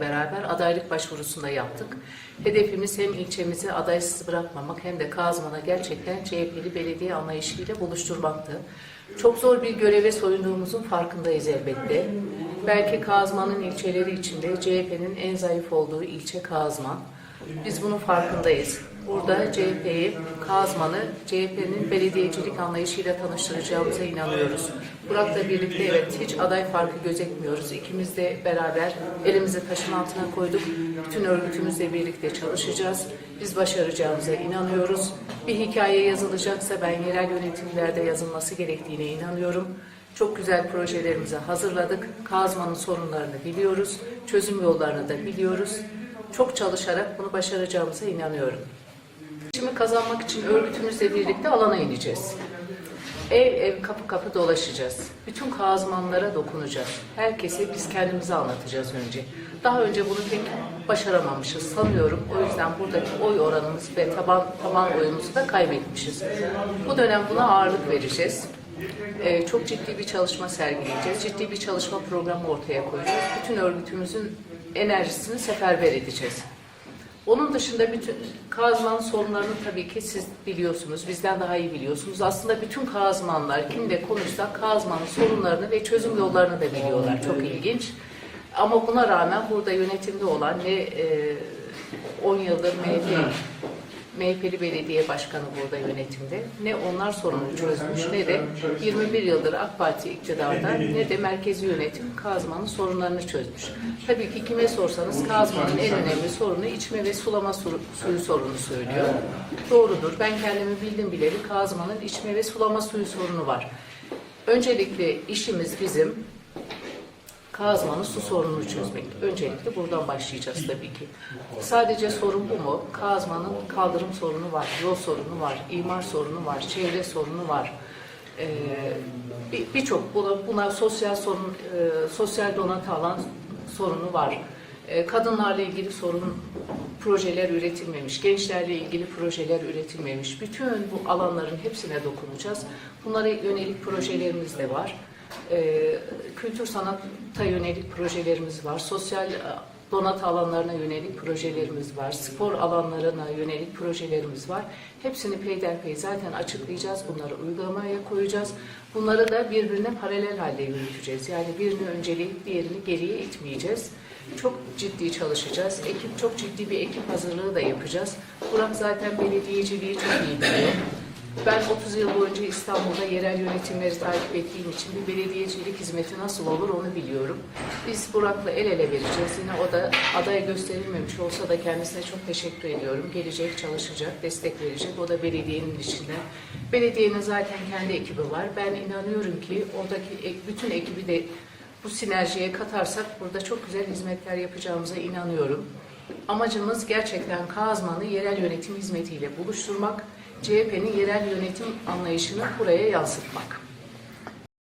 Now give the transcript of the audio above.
beraber adaylık başvurusunda yaptık. Hedefimiz hem ilçemizi adaysız bırakmamak hem de Kazman'a gerçekten CHP'li belediye anlayışıyla buluşturmaktı. Çok zor bir göreve soyunduğumuzun farkındayız elbette. Belki Kazman'ın ilçeleri içinde CHP'nin en zayıf olduğu ilçe Kazman. Biz bunun farkındayız. Burada CHP'yi, Kazman'ı CHP'nin belediyecilik anlayışıyla tanıştıracağımıza inanıyoruz. Burak'la birlikte evet hiç aday farkı gözetmiyoruz. İkimiz de beraber elimizi taşın altına koyduk. Bütün örgütümüzle birlikte çalışacağız. Biz başaracağımıza inanıyoruz. Bir hikaye yazılacaksa ben yerel yönetimlerde yazılması gerektiğine inanıyorum. Çok güzel projelerimizi hazırladık. Kazmanın sorunlarını biliyoruz. Çözüm yollarını da biliyoruz. Çok çalışarak bunu başaracağımıza inanıyorum. Seçimi kazanmak için örgütümüzle birlikte alana ineceğiz. Ev ev kapı kapı dolaşacağız. Bütün kazmanlara dokunacağız. Herkese biz kendimizi anlatacağız önce. Daha önce bunu pek başaramamışız sanıyorum. O yüzden buradaki oy oranımız ve taban, taban oyumuzu da kaybetmişiz. Bu dönem buna ağırlık vereceğiz. Ee, çok ciddi bir çalışma sergileyeceğiz. Ciddi bir çalışma programı ortaya koyacağız. Bütün örgütümüzün enerjisini seferber edeceğiz. Onun dışında bütün Kazman sorunlarını tabii ki siz biliyorsunuz, bizden daha iyi biliyorsunuz. Aslında bütün Kazmanlar kimle konuşsak Kazman'ın sorunlarını ve çözüm yollarını da biliyorlar. Çok ilginç. Ama buna rağmen burada yönetimde olan ne e, 10 yıldır MHP MHP'li belediye başkanı burada yönetimde. Ne onlar sorunu çözmüş ne de 21 yıldır AK Parti iktidarda ne de merkezi yönetim Kazman'ın sorunlarını çözmüş. Tabii ki kime sorsanız Kazman'ın en önemli sorunu içme ve sulama su- suyu sorunu söylüyor. Doğrudur. Ben kendimi bildim bileli Kazman'ın içme ve sulama suyu sorunu var. Öncelikle işimiz bizim Kazman'ın su sorununu çözmek. Öncelikle buradan başlayacağız tabii ki. Sadece sorun bu mu? Kazman'ın kaldırım sorunu var, yol sorunu var, imar sorunu var, çevre sorunu var. Ee, bir- Birçok buna, buna sosyal sorun, e, sosyal donatı alan sorunu var. E, kadınlarla ilgili sorun projeler üretilmemiş, gençlerle ilgili projeler üretilmemiş. Bütün bu alanların hepsine dokunacağız. Bunlara yönelik projelerimiz de var. Ee, kültür sanata yönelik projelerimiz var. Sosyal e, donat alanlarına yönelik projelerimiz var. Spor alanlarına yönelik projelerimiz var. Hepsini peyderpey zaten açıklayacağız. Bunları uygulamaya koyacağız. Bunları da birbirine paralel halde yürüteceğiz. Yani birini önceleyip diğerini geriye itmeyeceğiz. Çok ciddi çalışacağız. Ekip çok ciddi bir ekip hazırlığı da yapacağız. Burak zaten belediyeciliği çok iyi biliyor. Ben 30 yıl boyunca İstanbul'da yerel yönetimleri takip ettiğim için bir belediyecilik hizmeti nasıl olur onu biliyorum. Biz Burak'la el ele vereceğiz. Yine o da aday gösterilmemiş olsa da kendisine çok teşekkür ediyorum. Gelecek, çalışacak, destek verecek. O da belediyenin içinde. Belediyenin zaten kendi ekibi var. Ben inanıyorum ki oradaki bütün ekibi de bu sinerjiye katarsak burada çok güzel hizmetler yapacağımıza inanıyorum. Amacımız gerçekten Kazman'ı yerel yönetim hizmetiyle buluşturmak, CHP'nin yerel yönetim anlayışını buraya yansıtmak.